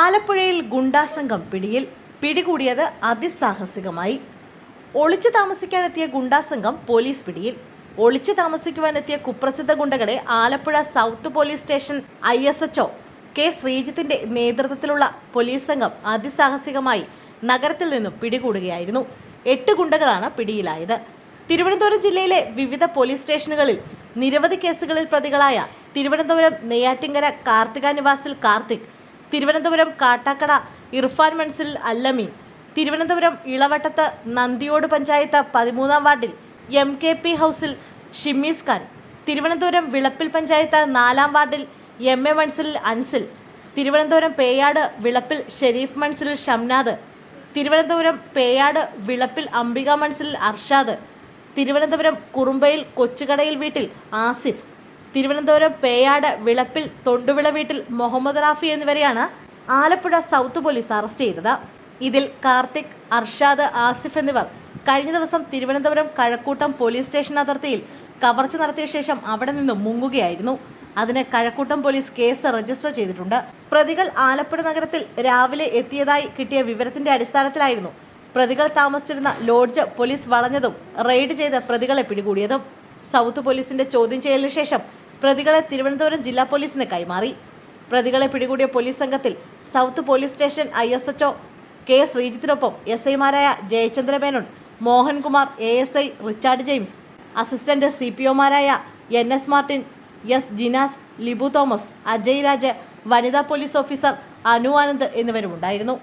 ആലപ്പുഴയിൽ ഗുണ്ടാസംഘം പിടിയിൽ പിടികൂടിയത് അതിസാഹസികമായി. ഒളിച്ചു താമസിക്കാനെത്തിയ ഗുണ്ടാസംഘം പോലീസ് പിടിയിൽ. ഒളിച്ചു താമസിക്കുവാനെത്തിയ കുപ്രസിദ്ധ ഗുണ്ടകളെ Alappuzha south police station I S HO K ശ്രീജിത്തിന്റെ നേതൃത്വത്തിലുള്ള പോലീസ് സംഘം അതിസാഹസികമായി നഗരത്തിൽ നിന്നും പിടികൂടുകയായിരുന്നു. എട്ട് ഗുണ്ടകളാണ് പിടിയിലായത്. തിരുവനന്തപുരം ജില്ലയിലെ വിവിധ പോലീസ് സ്റ്റേഷനുകളിൽ നിരവധി കേസുകളിൽ പ്രതികളായ തിരുവനന്തപുരം നെയ്യാറ്റിങ്കര കാർത്തിക നിവാസിൽ കാർത്തിക് തിരുവനന്തപുരം കാട്ടാക്കട ഇർഫാൻ മൻസിൽ അല്ലമീൻ തിരുവനന്തപുരം ഇളവട്ടത്ത് നന്ദിയോട് പഞ്ചായത്ത് പതിമൂന്നാം വാർഡിൽ എം കെ പി ഹൗസിൽ ഷിമ്മീസ് ഖാൻ. തിരുവനന്തപുരം വിളപ്പിൽ പഞ്ചായത്ത് നാലാം വാർഡിൽ എം എ മൺസിൽ അൻസിൽ. തിരുവനന്തപുരം പേയാട് വിളപ്പിൽ ഷെരീഫ് മൺസിൽ ഷംനാദ്. തിരുവനന്തപുരം പേയാട് വിളപ്പിൽ അംബിക മൺസിൽ അർഷാദ്. തിരുവനന്തപുരം കുറുമ്പയിൽ കൊച്ചുകടയിൽ വീട്ടിൽ ആസിഫ്. തിരുവനന്തപുരം പേയാട് വിളപ്പിൽ തൊണ്ടുവിള വീട്ടിൽ മുഹമ്മദ് റാഫി എന്നിവരെയാണ് ആലപ്പുഴ സൗത്ത് പോലീസ് അറസ്റ്റ് ചെയ്തത്. ഇതിൽ കാർത്തിക് അർഷാദ് ആസിഫ് എന്നിവർ കഴിഞ്ഞ ദിവസം തിരുവനന്തപുരം കഴക്കൂട്ടം പോലീസ് സ്റ്റേഷൻ അതിർത്തിയിൽ കവർച്ച നടത്തിയ ശേഷം അവിടെ നിന്നും മുങ്ങുകയായിരുന്നു. അതിന് കഴക്കൂട്ടം പോലീസ് കേസ് രജിസ്റ്റർ ചെയ്തിട്ടുണ്ട്. പ്രതികൾ ആലപ്പുഴ നഗരത്തിൽ രാവിലെ എത്തിയതായി കിട്ടിയ വിവരത്തിന്റെ അടിസ്ഥാനത്തിലായിരുന്നു പ്രതികൾ താമസിച്ചിരുന്ന ലോഡ്ജ് പോലീസ് വളഞ്ഞതും റെയ്ഡ് ചെയ്ത് പ്രതികളെ പിടികൂടിയതും. സൗത്ത് പോലീസിന്റെ ചോദ്യം ചെയ്യലിന് ശേഷം പ്രതികളെ തിരുവനന്തപുരം ജില്ലാ പോലീസിന് കൈമാറി. പ്രതികളെ പിടികൂടിയ പോലീസ് സംഘത്തിൽ south police station I S HO K ശ്രീജിത്തിനൊപ്പം S ഐമാരായ Jayachandra Menon Mohankumar A S I Richard James assistant C P ഒമാരായ N S Martin S Jinas Libu Thomas Ajay Raj വനിതാ പോലീസ് ഓഫീസർ അനു ആനന്ദ് എന്നിവരുമുണ്ടായിരുന്നു.